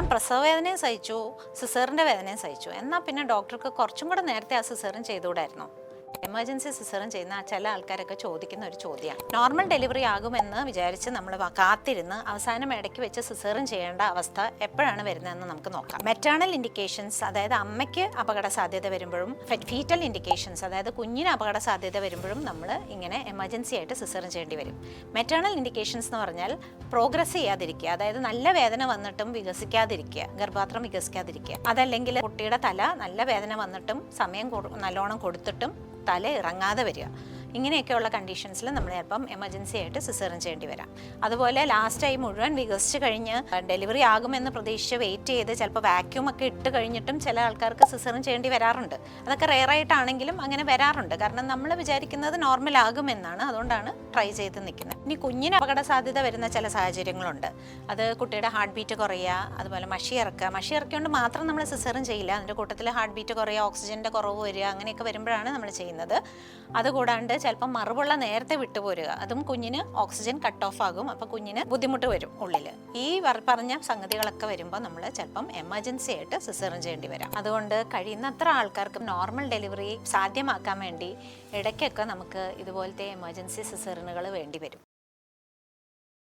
ഞാൻ പ്രസവ വേദനയും സഹിച്ചു സിസേറിന്റെ വേദനയും സഹിച്ചു. എന്നാൽ പിന്നെ ഡോക്ടർക്ക് കുറച്ചും കൂടെ നേരത്തെ ആ സിസേറിൻ ചെയ്തുകൂടായിരുന്നു. എമർജൻസി സിസറും ചെയ്യുന്ന ചില ആൾക്കാരൊക്കെ ചോദിക്കുന്ന ഒരു ചോദ്യമാണ്. നോർമൽ ഡെലിവറി ആകുമെന്ന് വിചാരിച്ച് നമ്മൾ കാത്തിരുന്ന് അവസാനം ഇടയ്ക്ക് വെച്ച് സിസറും ചെയ്യേണ്ട അവസ്ഥ എപ്പോഴാണ് വരുന്നതെന്ന് നമുക്ക് നോക്കാം. മെറ്റേണൽ ഇൻഡിക്കേഷൻസ് അതായത് അമ്മയ്ക്ക് അപകട സാധ്യത വരുമ്പോഴും ഫീറ്റൽ ഇൻഡിക്കേഷൻസ് അതായത് കുഞ്ഞിന് അപകട സാധ്യത വരുമ്പോഴും നമ്മൾ ഇങ്ങനെ എമർജൻസി ആയിട്ട് സിസറും ചെയ്യേണ്ടി വരും. മെറ്റേണൽ ഇൻഡിക്കേഷൻസ് എന്ന് പറഞ്ഞാൽ പ്രോഗ്രസ് ചെയ്യാതിരിക്കുക അതായത് നല്ല വേദന വന്നിട്ടും വികസിക്കാതിരിക്കുക ഗർഭാത്രം വികസിക്കാതിരിക്കുക. അതല്ലെങ്കിൽ കുട്ടിയുടെ തല നല്ല വേദന വന്നിട്ടും സമയം നല്ലോണം കൊടുത്തിട്ടും തല ഇറങ്ങാതെ വരിക. ഇങ്ങനെയൊക്കെയുള്ള കണ്ടീഷൻസിൽ നമ്മൾ ചിലപ്പം എമർജൻസി ആയിട്ട് സിസേറിൻ ചെയ്യേണ്ടി വരാം. അതുപോലെ ലാസ്റ്റ് ആയി മുഴുവൻ വികസിച്ച് കഴിഞ്ഞ് ഡെലിവറി ആകുമെന്ന് പ്രതീക്ഷിച്ച് വെയിറ്റ് ചെയ്ത് ചിലപ്പോൾ വാക്യൂം ഒക്കെ ഇട്ട് കഴിഞ്ഞിട്ടും ചില ആൾക്കാർക്ക് സിസേറിൻ ചെയ്യേണ്ടി വരാറുണ്ട്. അതൊക്കെ റെയർ ആയിട്ടാണെങ്കിലും അങ്ങനെ വരാറുണ്ട്. കാരണം നമ്മൾ വിചാരിക്കുന്നത് നോർമൽ ആകുമെന്നാണ്. അതുകൊണ്ടാണ് ട്രൈ ചെയ്ത് നിൽക്കുന്നത്. ഇനി കുഞ്ഞിന് അപകട സാധ്യത വരുന്ന ചില സാഹചര്യങ്ങളുണ്ട്. അത് കുട്ടിയുടെ ഹാർട്ട് ബീറ്റ് കുറയുക അതുപോലെ മഷി ഇറക്കുക. മഷി ഇറക്കിയോണ്ട് മാത്രം നമ്മൾ സിസേറിൻ ചെയ്യില്ല. അതിന്റെ കൂട്ടത്തിൽ ഹാർട്ട് ബീറ്റ് കുറയുക ഓക്സിജന്റെ കുറവ് വരിക അങ്ങനെയൊക്കെ വരുമ്പോഴാണ് നമ്മൾ ചെയ്യുന്നത്. അതുകൂടാണ്ട് ചിലപ്പം മറുപുള്ള നേരത്തെ വിട്ടുപോരുക. അതും കുഞ്ഞിന് ഓക്സിജൻ കട്ട് ഓഫ് ആകും. അപ്പോൾ കുഞ്ഞിന് ബുദ്ധിമുട്ട് വരും ഉള്ളിൽ ഈ പറഞ്ഞ സംഗതികളൊക്കെ വരുമ്പോൾ നമ്മൾ ചിലപ്പം എമർജൻസി ആയിട്ട് സിസറിൻ ചെയ്യേണ്ടി വരാം. അതുകൊണ്ട് കഴിയുന്നത്ര ആൾക്കാർക്കും നോർമൽ ഡെലിവറി സാധ്യമാക്കാൻ വേണ്ടി ഇടയ്ക്കൊക്കെ നമുക്ക് ഇതുപോലത്തെ എമർജൻസി സിസേറിനുകൾ വേണ്ടി വരും.